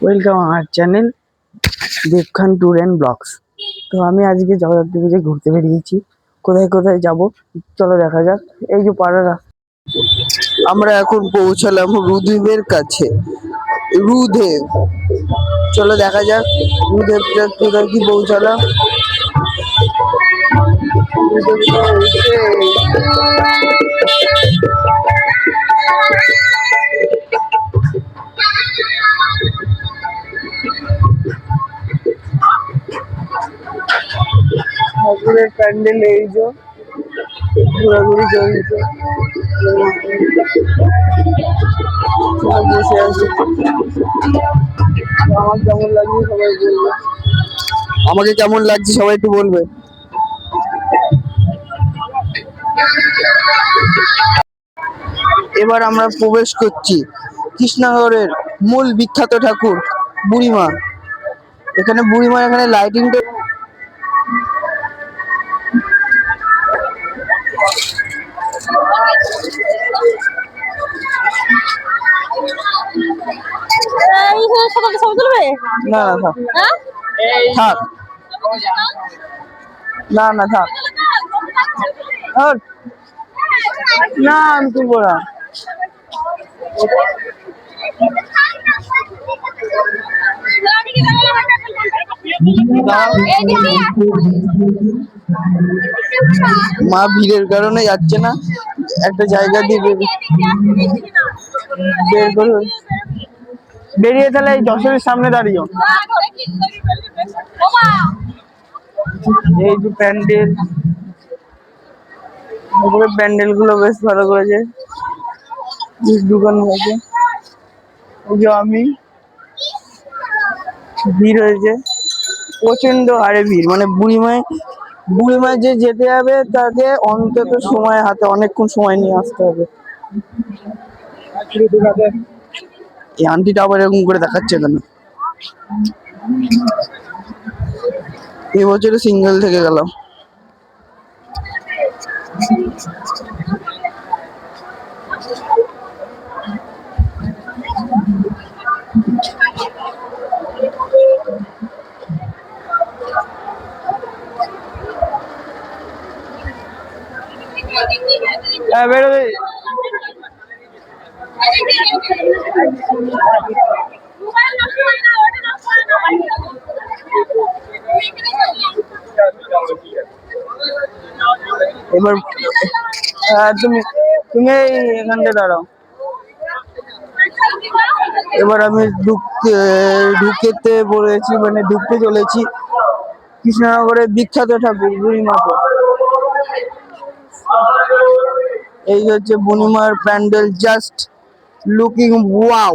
Welcome আমার channel Debkhan tour and blogs তো আমি আজকে জগদ্ধাত্রী পুজোয় ঘুরতে বেরিয়েছি। কোথায় কোথায় যাব? চলো দেখা যাক। এই যে পাড়ারা আমরা এখন পৌঁছালাম রুদেবের কাছে। রুদেব। চলো দেখা যাক রুদেবটা কোথায় কি পৌঁছালাম ঠাকুরের প্যান্ডেল এই যে, ঘোরাঘুরি চলছে। বসে আছে আমার সবাই বলবে। আমাকে কেমন লাগছে সবাই একটু বলবে। এবার আমরা প্রবেশ করছি কৃষ্ণনগরের মূল বিখ্যাত ঠাকুর, বুড়িমা। এখানে বুড়িমা এখানে লাইটিংটা এই যে সবাইকে ছবি তুলবে না না থাক। হ্যাঁ? না না থাক। না আমি তুলবো না। মা ভিড়ের কারণে যাচ্ছে না। একটা জায়গা দিয়ে বের করে বেরিয়ে তাহলে এই যশোরের সামনে দাঁড়িয়ে। এই যে প্যান্ডেল। প্যান্ডেলগুলো বেশ ভালো করেছে। দোকান হয়েছে। ওই যে আমি। ভিড় হয়েছে। প্রচণ্ড হারে ভিড়। মানে বুড়িমায় বুড়িমায় যে যেতে হবে, তাকে অন্তত সময় হাতে, অনেকক্ষণ সময় নিয়ে আসতে হবে। এই আন্টিটা আবার এরকম করে দেখাচ্ছে কেন? এবছরে সিঙ্গেল থেকে গেলাম হ্যাঁ এবার হ্যাঁ, তুমি তুমি এখানটা দাঁড়াও। এবার আমি ঢুকতে ঢুকেতে বলেছি মানে ঢুকতে চলেছি কৃষ্ণনগরের বিখ্যাত ঠাকুর বুড়িমাকে। এই হচ্ছে বুনিমার প্যান্ডেল জাস্ট লুকিং ওয়াও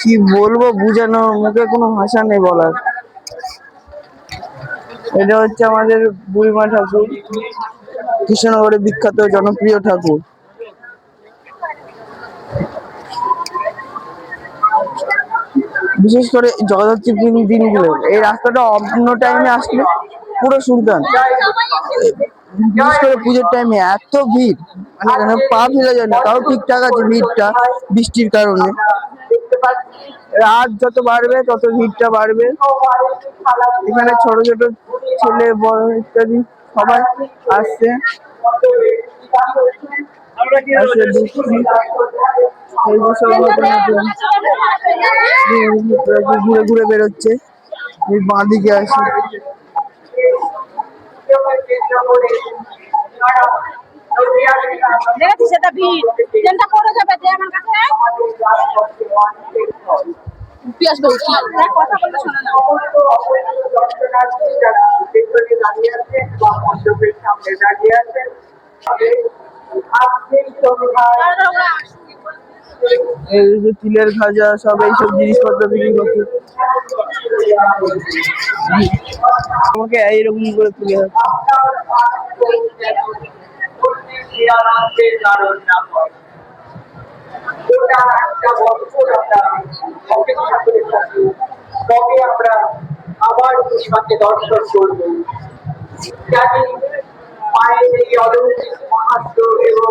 কি বলব বুঝানো মুখে কোনো ভাষা নেই বলার। এটা হচ্ছে আমাদের বুড়িমা ঠাকুর কৃষ্ণনগরের বিখ্যাত জনপ্রিয় ঠাকুর। বিশেষ করে জগদ্ধাত্রী দিনগুলো। এই রাস্তাটা অন্য টাইমে আসলে পুরো শুনতাম বিশেষ করে পুজোর টাইমে এত ভিড়। মানে এখানে পা ফেলা যায় না। তাও ঠিকঠাক আছে ভিড়টা, বৃষ্টির কারণে। রাত যত বাড়বে, তত ভিড়টা বাড়বে। এখানে ছোট ছোট ছেলে, বড় ইত্যাদি সবাই আসছে। ঘুরে ঘুরে বেরোচ্ছে বাঁদিকে আসে। দেখেছি সেটা ভিড়। ট্রেনটা পড়ে যাবে যে আমার কাছে। পিয়াস বলছি কথা বলতে শোনা না। এই যে তিলের খাজা সব এইসব জিনিসপত্র বিক্রি করছে। আমাকে এইরকম করে তুলে বছর আমরা আবার প্রতিমাকে দর্শন করবে মায়ের এই অলৌকিক মাহাত্ম এবং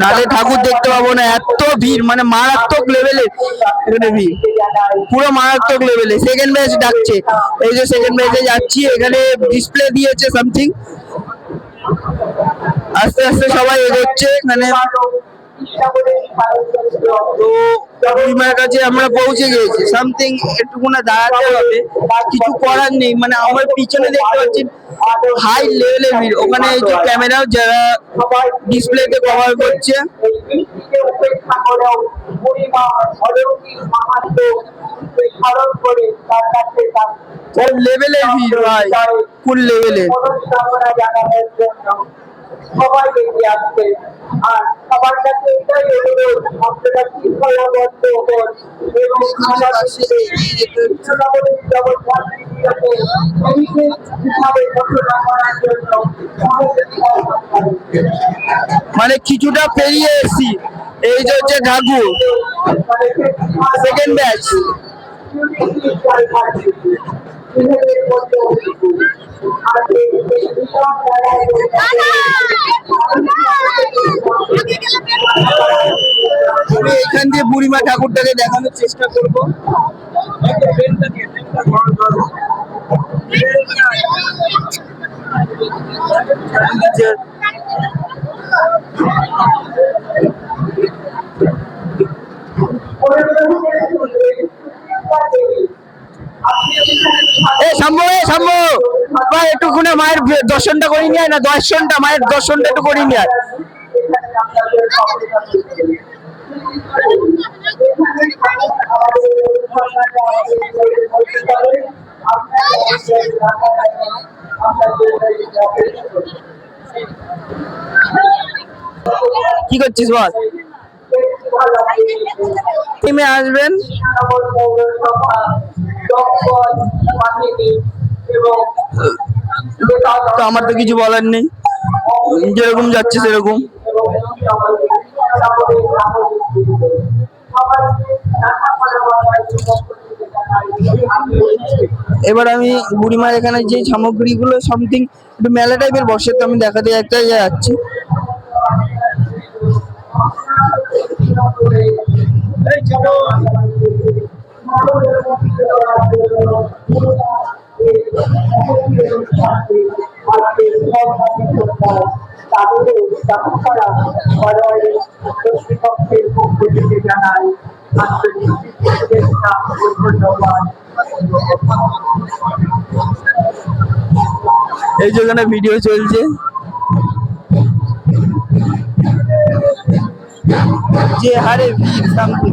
নালে ঠাকুর দেখতে পাবো না, এত ভিড় মানে মারাত্মক লেভেলে এখানে ভিড়, পুরো মারাত্মক লেভেলে সেকেন্ড ব্যাচ ডাকছে। এই যে সেকেন্ড ব্যাচে যাচ্ছি, এখানে ডিসপ্লে দিয়েছে সামথিং আস্তে আস্তে সবাই এগোচ্ছে এখানে তো আমরা পৌঁছে গিয়েছি সামথিং একটুকু না দাঁড়াতে হবে। কিছু করার নেই। মানে আমার পিছনে দেখতে পাচ্ছি হাই লেভেলের ভিড়। ওখানে এই যে ক্যামেরা যারা ডিসপ্লেতে কভার করছে। লেভেলের ভিড় ভাই। কোন লেভেলের সবাই এগিয়ে আসছে। আর সবার কাছে এটাই অনুরোধ আপনারা শৃঙ্খলাবদ্ধ হন এবং করবেন। মানে কিছুটা পেরিয়ে এসছি। এই যে হচ্ছে ঠাকুর সেকেন্ড ব্যাচ আমি এখান দিয়ে বুড়িমা ঠাকুরটাকে দেখানোর চেষ্টা করব। এ শম্ভু এ শম্ভু ভাই একটুখানি মায়ের দর্শনটা করি নিয়ে না, দর্শনটা, মায়ের দর্শনটা একটু করি নিয়ে। কি করছিস বল টিমে আসবেন। তো আমার তো কিছু বলার নেই। যেরকম যাচ্ছে সেরকম। এবার আমি বুড়িমার এখানে যে সামগ্রীগুলো সামথিং একটু মেলা টাইপের বসে তো আমি দেখাতে একটা যাচ্ছি। এই যে ওখানে ভিডিও চলছে। যে হারে ভিড় সামথিং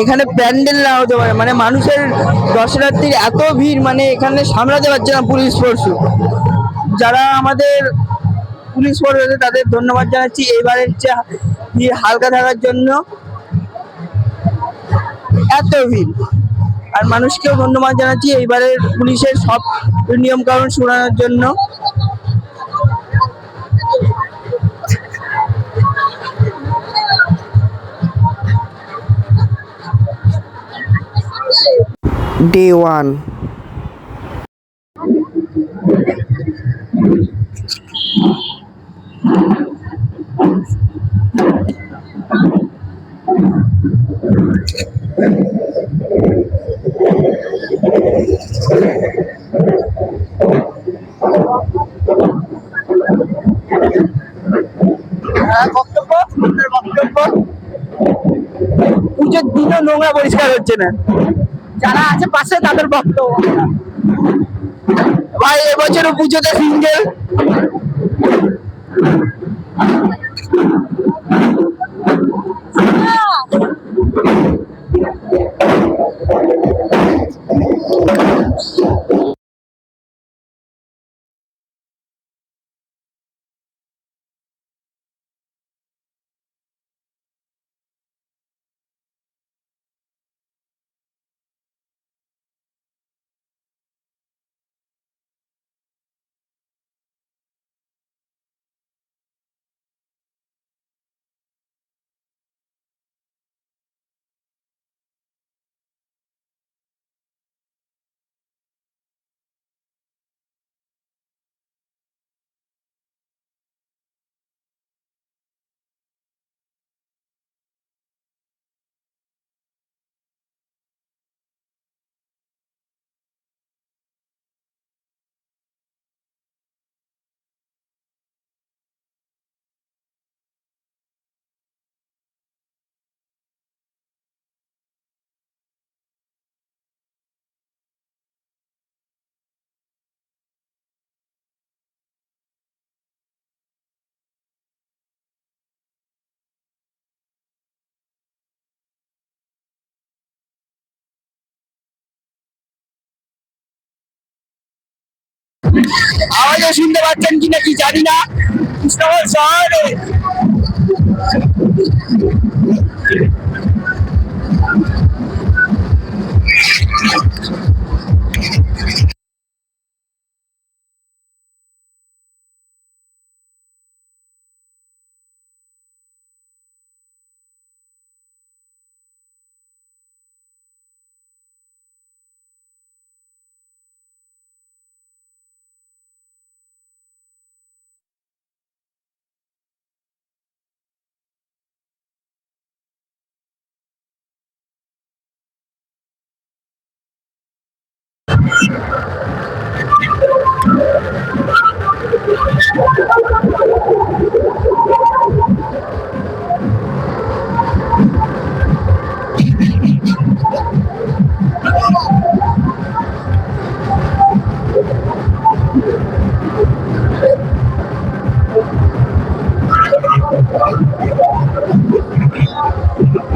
এখানে প্যান্ডেল না হতে পারে মানে মানুষের দর্শনার্থীর এত ভিড় মানে এখানে সামলাতে পারছে না পুলিশ ফোর্স যারা আমাদের পুলিশ ফোর্স আছে তাদের ধন্যবাদ জানাচ্ছি। এবারের চেয়ে ভিড় হালকা থাকার জন্য এত ভিড়। আর মানুষকেও ধন্যবাদ জানাচ্ছি এইবারের পুলিশের সব নিয়ম কানুন শোনানোর জন্য। ডে ওয়ান বক্তব্য বক্তব্য। পুজোর দিনও নোংরা পরিষ্কার হচ্ছে না। যারা আছে পাশে তাদের বক্তব্য ভাই এবছরও পুজোতে সিঙ্গেল আওয়াজও শুনতে পাচ্ছেন কিনা কি জানি না। শহরে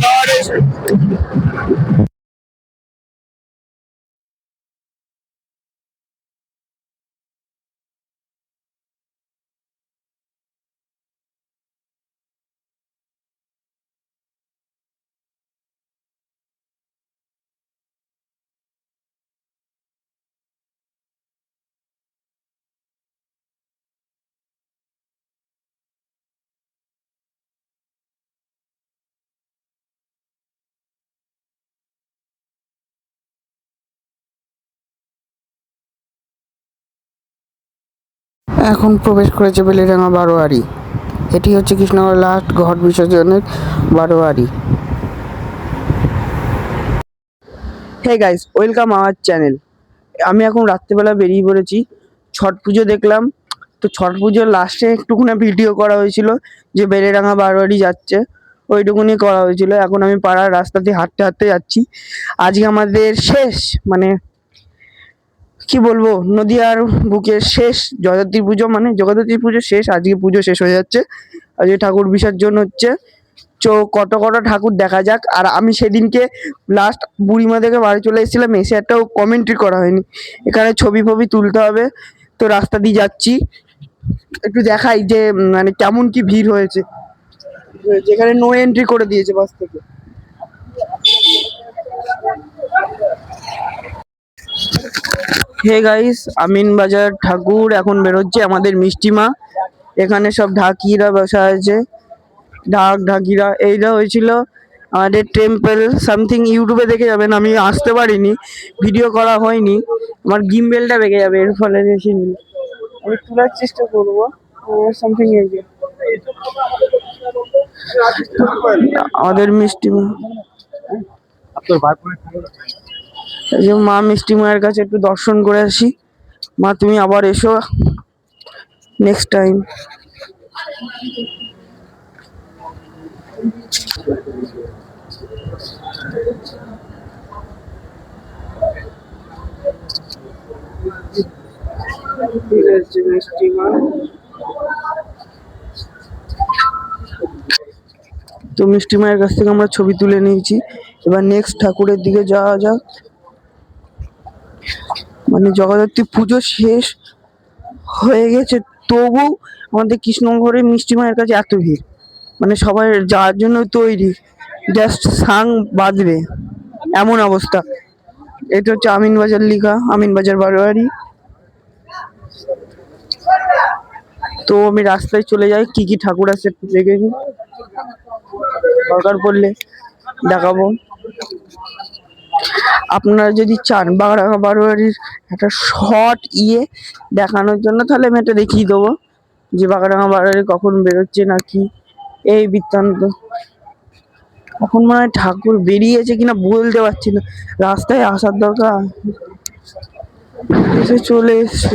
শহরে এখন প্রবেশ করেছে বেলেডাঙ্গা বারোয়ারি। এটি হচ্ছে কৃষ্ণগড় লাস্ট ঘট বিসর্জনের বারোয়ারি। Hey guys welcome our channel আমি এখন রাত্রেবেলা বেরিয়ে পড়েছি। ছট পুজো দেখলাম। তো ছট পুজোর লাস্টে একটুকুনি ভিডিও করা হয়েছিল যে বেলেডাঙ্গা বারোয়ারি যাচ্ছে। ওইটুকুনি করা হয়েছিল। এখন আমি পাড়ার রাস্তা দিয়ে হাঁটতে হাঁটতে যাচ্ছি। আজকে আমাদের শেষ মানে কি বলব? নদিয়ার বুকের শেষ জগদ্ধাত্রী পুজো মানে জগদ্ধাত্রী পুজো শেষ, আজকে পুজো শেষ হয়ে যাচ্ছে। আজকে ঠাকুর বিসর্জন হচ্ছে। চো কত কত ঠাকুর দেখা যাক। আর আমি সেদিনকে লাস্ট বুড়িমা থেকে বাড়ি চলে এসেছিলাম, এসে একটাও কমেন্ট্রি করা হয়নি। এখানে ছবি ফবি তুলতে হবে। তো রাস্তা দিয়ে যাচ্ছি। একটু দেখাই যে মানে কেমন কি ভিড় হয়েছে। যেখানে নো এন্ট্রি করে দিয়েছে বাস থেকে। হে গাইস আমিন বাজার ঠাকুর এখন বেরোচ্ছে আমাদের মিষ্টিমা এখানে সব ঢাকিরা বসা আছে। ঢাক ঢাকিরা, এইটা হয়েছিল আমাদের টেম্পল সামথিং ইউটিউবে দেখে যাবেন, আমি আসতে পারিনি ভিডিও করা হয়নি। আমার গিমবেলটা বেঁকে যাবে, এর ফলে বেশি নি আমি তোলার চেষ্টা করব সামথিং আমাদের মিষ্টি মা। যে মা মিষ্টি মায়ের কাছে একটু দর্শন করে আসি। মা, তুমি আবার এসো নেক্সট টাইম তো মিষ্টি মায়ের কাছ থেকে আমরা ছবি তুলে নিয়েছি। এবার নেক্সট ঠাকুরের দিকে যাওয়া যাক। মানে জগদ্ধাত্রী পুজো শেষ হয়ে গেছে, তবু আমাদের কৃষ্ণনগরের মিষ্টি মায়ের কাছে এত ভিড়। মানে সবাই যাওয়ার জন্য তৈরি জাস্ট সাং বাজবে, এমন অবস্থা। এটা হচ্ছে আমিন বাজার লিখা আমিন বাজার বারোয়ারি। তো আমি রাস্তায় চলে যাই, কি কি ঠাকুর আছে দেখে। দরকার পড়লে দেখাবো। আপনারা যদি চান বাংলা বারোয়ারির একটা শর্ট ইয়ে দেখানোর জন্য, তাহলে আমি এটা দেখিয়ে দেবো যে বাগাডাঙ্গা বারোয়ারি কখন বেরোচ্ছে না কি এই বৃত্তান্ত। এখন মনে হয় ঠাকুর বেরিয়েছে কিনা বলতে পারছি না। রাস্তায় আসার দরকার। এসে চলে এসছে।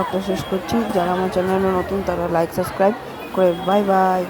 ব্লগটা শেষ করছি। যারা আমার চ্যানেলে নতুন তারা লাইক সাবস্ক্রাইব করে বাই বাই